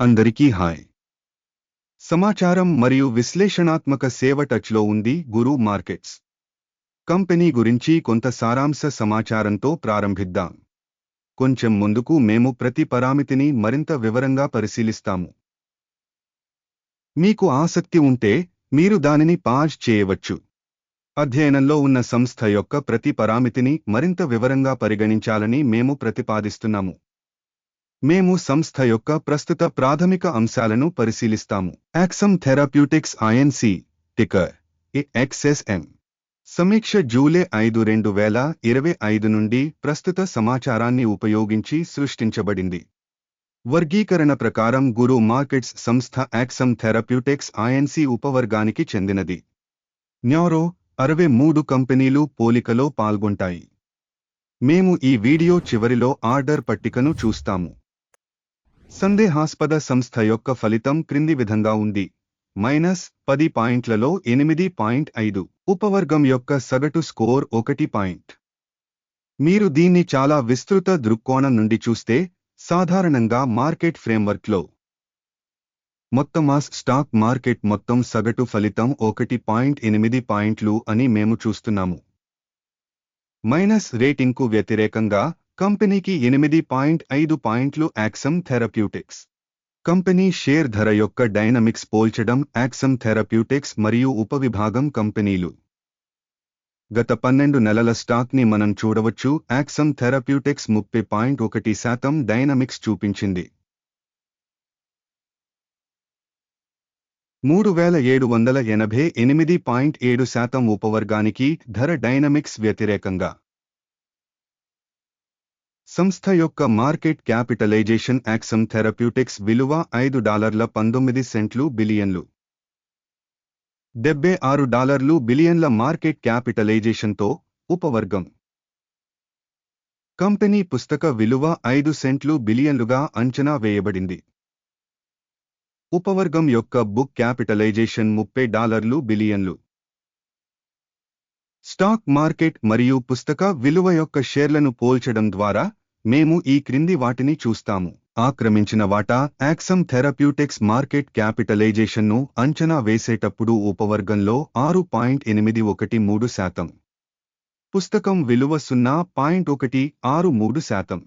అందరికీ హాయ్. సమాచారం మరియు విశ్లేషణాత్మక సేవ టచ్లో ఉంది గురు మార్కెట్స్. కంపెనీ గురించి కొంత సారాంశ సమాచారంతో ప్రారంభిద్దాం. కొంచెం ముందుకు మేము ప్రతి పరామితిని మరింత వివరంగా పరిశీలిస్తాము. మీకు ఆసక్తి ఉంటే మీరు దానిని పాజ్ చేయవచ్చు. అధ్యయనంలో ఉన్న సంస్థ యొక్క ప్రతి పరామితిని మరింత వివరంగా పరిగణించాలని మేము ప్రతిపాదిస్తున్నాము. మేము సంస్థ యొక్క ప్రస్తుత ప్రాథమిక అంశాలను పరిశీలిస్తాము. యాక్సమ్ థెరాప్యూటిక్స్ ఐఎన్సి టికర్ ఎక్స్ఎస్ఎం సమీక్ష జూలై ఐదు రెండు వేల ఇరవై ఐదు నుండి ప్రస్తుత సమాచారాన్ని ఉపయోగించి సృష్టించబడింది. వర్గీకరణ ప్రకారం గురు మార్కెట్స్ సంస్థ యాక్సమ్ థెరాప్యూటిక్స్ ఐఎన్సి ఉపవర్గానికి చెందినది. న్యారో అరవై మూడు కంపెనీలు పోలికలో పాల్గొంటాయి. మేము ఈ వీడియో చివరిలో ఆర్డర్ పట్టికను చూస్తాము. సందేహాస్పద సంస్థ యొక్క ఫలితం క్రింది విధంగా ఉంది. మైనస్ పది పాయింట్లలో ఎనిమిది పాయింట్ ఐదు. ఉపవర్గం యొక్క సగటు స్కోర్ ఒకటి పాయింట్. మీరు దీన్ని చాలా విస్తృత దృక్కోణం నుండి చూస్తే సాధారణంగా మార్కెట్ ఫ్రేమ్వర్క్లో మొత్తం మాస్ స్టాక్ మార్కెట్ మొత్తం సగటు ఫలితం ఒకటి పాయింట్ ఎనిమిది పాయింట్లు అని మేము చూస్తున్నాము. మైనస్ రేటింగ్కు వ్యతిరేకంగా కంపెనీకి ఎనిమిది పాయింట్ ఐదు పాయింట్లు యాక్సమ్ థెరప్యూటిక్స్. కంపెనీ షేర్ ధర యొక్క డైనమిక్స్ పోల్చడం యాక్సమ్ థెరప్యూటిక్స్ మరియు ఉపవిభాగం కంపెనీలు. గత పన్నెండు నెలల స్టాక్ని మనం చూడవచ్చు యాక్సమ్ థెరప్యూటిక్స్ ముప్పై పాయింట్ ఒకటి శాతం డైనమిక్స్ చూపించింది. మూడు వేల ఏడు వందల ఎనభై ఎనిమిది పాయింట్ ఏడు శాతం ఉపవర్గానికి ధర డైనమిక్స్ వ్యతిరేకంగా. సంస్థ యొక్క మార్కెట్ క్యాపిటలైజేషన్ యాక్సమ్ థెరప్యూటిక్స్ విలువ ఐదు డాలర్ల పంతొమ్మిది సెంట్లు బిలియన్లు. డెబ్బై ఆరు డాలర్లు బిలియన్ల మార్కెట్ క్యాపిటలైజేషన్తో ఉపవర్గం. కంపెనీ పుస్తక విలువ ఐదు సెంట్లు బిలియన్లుగా అంచనా వేయబడింది. ఉపవర్గం యొక్క బుక్ క్యాపిటలైజేషన్ ముప్పై డాలర్లు బిలియన్లు. స్టాక్ మార్కెట్ మరియు పుస్తక విలువ యొక్క షేర్లను పోల్చడం ద్వారా మేము ఈ క్రింది వాటిని చూస్తాము. ఆక్రమించిన వాటా యాక్సమ్ థెరప్యూటిక్స్ మార్కెట్ క్యాపిటలైజేషన్ను అంచనా వేసేటప్పుడు ఉపవర్గంలో ఆరు పాయింట్ ఎనిమిది ఒకటి మూడు శాతం. పుస్తకం విలువ సున్నా పాయింట్ ఒకటి ఆరు మూడు శాతం.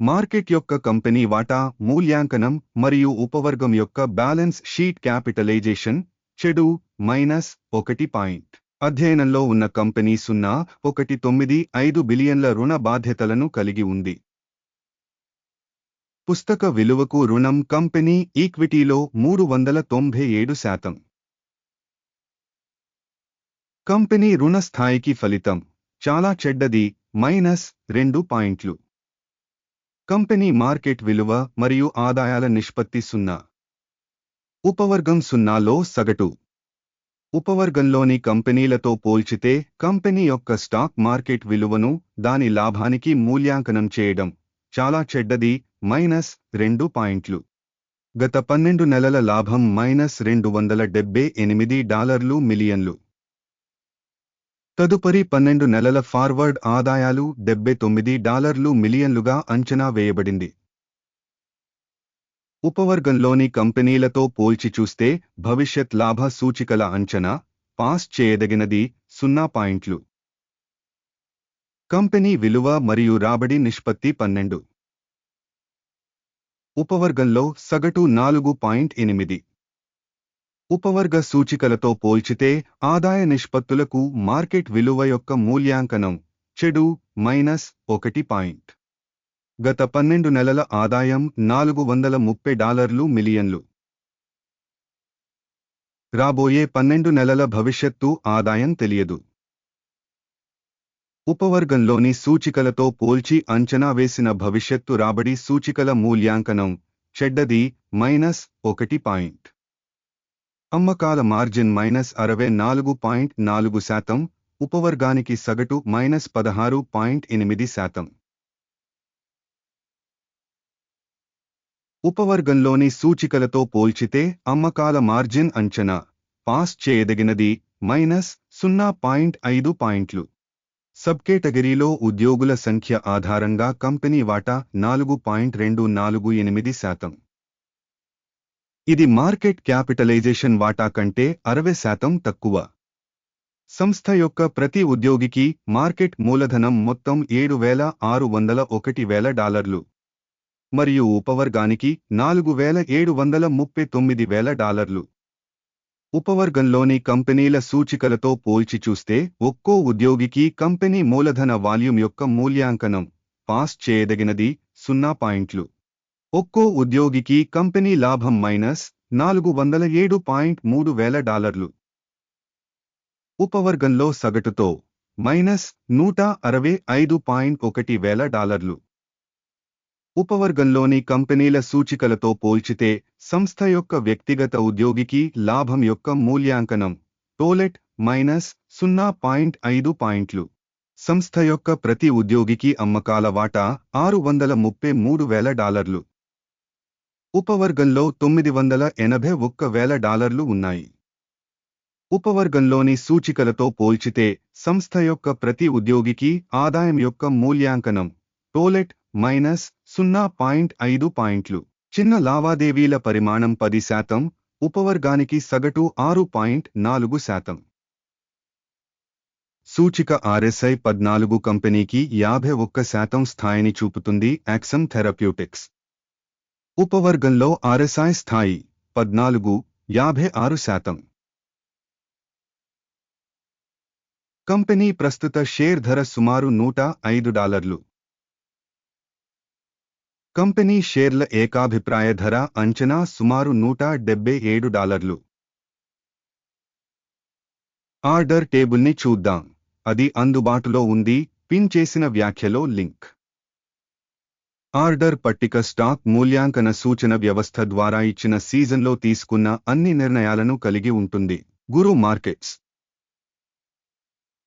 మార్కెట్ యొక్క కంపెనీ వాటా మూల్యాంకనం మరియు ఉపవర్గం యొక్క బ్యాలెన్స్ షీట్ క్యాపిటలైజేషన్ చెడు మైనస్ ఒకటి పాయింట్. అధ్యయనంలో ఉన్న కంపెనీ సున్నా ఒకటి తొమ్మిది ఐదు బిలియన్ల రుణ బాధ్యతలను కలిగి ఉంది. పుస్తక విలువకు రుణం కంపెనీ ఈక్విటీలో మూడు వందల తొంభై ఏడు శాతం. కంపెనీ రుణ స్థాయికి ఫలితం చాలా చెడ్డది మైనస్ రెండు పాయింట్లు. కంపెనీ మార్కెట్ విలువ మరియు ఆదాయాల నిష్పత్తి సున్నా. ఉపవర్గం సున్నాలో సగటు. ఉపవర్గంలోని కంపెనీలతో పోల్చితే కంపెనీ యొక్క స్టాక్ మార్కెట్ విలువను దాని లాభానికి మూల్యాంకనం చేయడం చాలా చెడ్డది మైనస్ రెండు పాయింట్లు. గత పన్నెండు నెలల లాభం మైనస్ రెండు వందల డెబ్బై ఎనిమిది డాలర్లు మిలియన్లు. తదుపరి పన్నెండు నెలల ఫార్వర్డ్ ఆదాయాలు డెబ్బై తొమ్మిది డాలర్లు మిలియన్లుగా అంచనా వేయబడింది. ఉపవర్గంలోని కంపెనీలతో పోల్చి చూస్తే భవిష్యత్ లాభ సూచికల అంచనా పాస్ చేయదగినది సున్నా పాయింట్లు. కంపెనీ విలువ మరియు రాబడి నిష్పత్తి పన్నెండు. ఉపవర్గంలో సగటు నాలుగు పాయింట్ ఎనిమిది. ఉపవర్గ సూచికలతో పోల్చితే ఆదాయ నిష్పత్తులకు మార్కెట్ విలువ యొక్క మూల్యాంకనం చెడు మైనస్ ఒకటి పాయింట్. గత పన్నెండు నెలల ఆదాయం నాలుగు వందల ముప్పై డాలర్లు మిలియన్లు. రాబోయే పన్నెండు నెలల భవిష్యత్తు ఆదాయం తెలియదు. ఉపవర్గంలోని సూచికలతో పోల్చి అంచనా వేసిన భవిష్యత్తు రాబడి సూచికల మూల్యాంకనం చెడ్డది మైనస్ ఒకటి పాయింట్. అమ్మకాల మార్జిన్ మైనస్ అరవై నాలుగు పాయింట్ నాలుగు శాతం ఉపవర్గానికి సగటు మైనస్ పదహారు పాయింట్ ఎనిమిది శాతం. ఉపవర్గంలోని సూచికలతో పోల్చితే అమ్మకాల మార్జిన్ అంచనా పాస్ చేయదగినది మైనస్ సున్నా పాయింట్ ఐదు పాయింట్లు. సబ్కేటగిరీలో ఉద్యోగుల సంఖ్య ఆధారంగా కంపెనీ వాటా నాలుగు పాయింట్ రెండు నాలుగు ఎనిమిది శాతం. ఇది మార్కెట్ క్యాపిటలైజేషన్ వాటా కంటే అరవై శాతం తక్కువ. సంస్థ యొక్క ప్రతి ఉద్యోగికి మార్కెట్ మూలధనం మొత్తం ఏడు వేల ఆరు వందల ఒకటి వేల డాలర్లు. మరియు ఉపవర్గానికి నాలుగు వేల ఏడు వందల ముప్పై తొమ్మిది వేల డాలర్లు. ఉపవర్గంలోని కంపెనీల సూచికలతో పోల్చి చూస్తే ఒక్కో ఉద్యోగికి కంపెనీ మూలధన వాల్యూమ్ యొక్క మూల్యాంకనం పాస్ చేయదగినది సున్నా పాయింట్లు. ఒక్కో ఉద్యోగికి కంపెనీ లాభం మైనస్ నాలుగు వందల ఏడు పాయింట్ మూడు వేల డాలర్లు. ఉపవర్గంలో సగటుతో మైనస్ నూట అరవై ఐదు పాయింట్ ఒకటి వేల డాలర్లు. ఉపవర్గంలోని కంపెనీల సూచికలతో పోల్చితే సంస్థ యొక్క వ్యక్తిగత ఉద్యోగికి లాభం యొక్క మూల్యాంకనం టోలెట్ మైనస్ సున్నా పాయింట్ ఐదు పాయింట్లు. సంస్థ యొక్క ప్రతి ఉద్యోగికి అమ్మకాల వాటా ఆరు వందల ముప్పై మూడు వేల డాలర్లు. ఉపవర్గంలో తొమ్మిది వందల ఎనభై ఒక్క వేల డాలర్లు ఉన్నాయి. ఉపవర్గంలోని సూచికలతో పోల్చితే సంస్థ యొక్క ప్రతి ఉద్యోగికి ఆదాయం యొక్క మూల్యాంకనం టోలెట్ మైనస్ సున్నా పాయింట్ ఐదు పాయింట్లు. చిన్న లావాదేవీల పరిమాణం పది శాతం ఉపవర్గానికి సగటు ఆరు పాయింట్ నాలుగు శాతం. సూచిక ఆర్ఎస్ఐ పద్నాలుగు కంపెనీకి యాభై ఒక్క శాతం స్థాయిని చూపుతుంది యాక్సమ్ థెరప్యూటిక్స్. ఉపవర్గంలో ఆర్ఎస్ఐ స్థాయి పద్నాలుగు యాభై ఆరు శాతం. కంపెనీ ప్రస్తుత షేర్ ధర సుమారు నూట ఐదు డాలర్లు. కంపెనీ షేర్ల ఏకాభిప్రాయ ధర అంచనా సుమారు నూట డెబ్బై ఏడు డాలర్లు. ఆర్డర్ టేబుల్ని చూద్దాం. అది అందుబాటులో ఉంది. పిన్ చేసిన వ్యాఖ్యలో లింక్. ఆర్డర్ పట్టిక స్టాక్ మూల్యాంకన సూచన వ్యవస్థ ద్వారా ఇచ్చిన సీజన్లో తీసుకున్న అన్ని నిర్ణయాలను కలిగి ఉంటుంది. గురు మార్కెట్స్.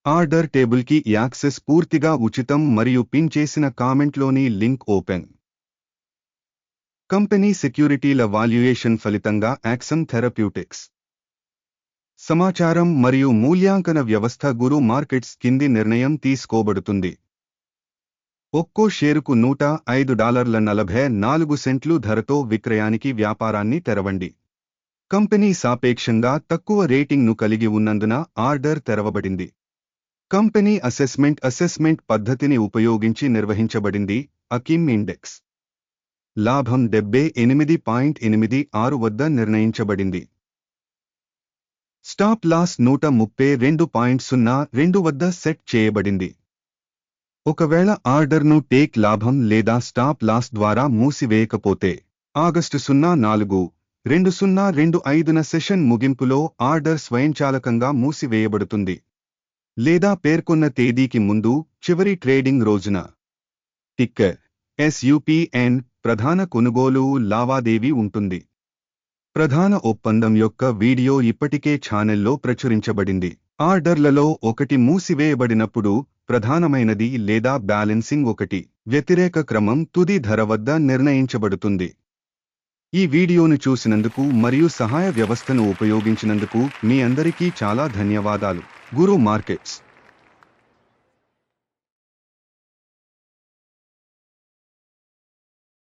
ఆర్డర్ టేబుల్కి యాక్సెస్ పూర్తిగా ఉచితం మరియు పిన్ చేసిన కామెంట్లోని లింక్ ఓపెన్. కంపెనీ సెక్యూరిటీల వాల్యుయేషన్ ఫలితంగా యాక్సన్ థెరప్యూటిక్స్. సమాచారం మరియు మూల్యాంకన వ్యవస్థ గురు మార్కెట్స్ కింది నిర్ణయం తీసుకోబడుతుంది. ఒక్కో షేరుకు నూట ఐదు డాలర్ల నలభై నాలుగు సెంట్లు ధరతో విక్రయానికి వ్యాపారాన్ని తెరవండి. కంపెనీ సాపేక్షంగా తక్కువ రేటింగ్ను కలిగి ఉన్నందున ఆర్డర్ తెరవబడింది. కంపెనీ అసెస్మెంట్ అసెస్మెంట్ పద్ధతిని ఉపయోగించి నిర్వహించబడింది అకిమ్ ఇండెక్స్. లాభం డెబ్బై ఎనిమిది పాయింట్ ఎనిమిది ఆరు వద్ద నిర్ణయించబడింది. స్టాప్ లాస్ నూట ముప్పై రెండు పాయింట్ సున్నా రెండు వద్ద సెట్ చేయబడింది. ఒకవేళ ఆర్డర్ను టేక్ లాభం లేదా స్టాప్ లాస్ ద్వారా మూసివేయకపోతే ఆగస్టు సున్నా నాలుగు రెండు సున్నా రెండు ఐదున సెషన్ ముగింపులో ఆర్డర్ స్వయంచాలకంగా మూసివేయబడుతుంది. లేదా పేర్కొన్న తేదీకి ముందు చివరి ట్రేడింగ్ రోజున. టిక్కర్ ఎస్యుపిఎన్ ప్రధాన కొనుగోలు లావాదేవీ ఉంటుంది. ప్రధాన ఒప్పందం యొక్క వీడియో ఇప్పటికే ఛానెల్లో ప్రచురించబడింది. ఆర్డర్లలో ఒకటి మూసివేయబడినప్పుడు ప్రధానమైనది లేదా బ్యాలెన్సింగ్ ఒకటి. వ్యతిరేక క్రమం తుది ధర వద్ద నిర్ణయించబడుతుంది. ఈ వీడియోను చూసినందుకు మరియు సహాయ వ్యవస్థను ఉపయోగించినందుకు మీ అందరికీ చాలా ధన్యవాదాలు. గురు మార్కెట్స్.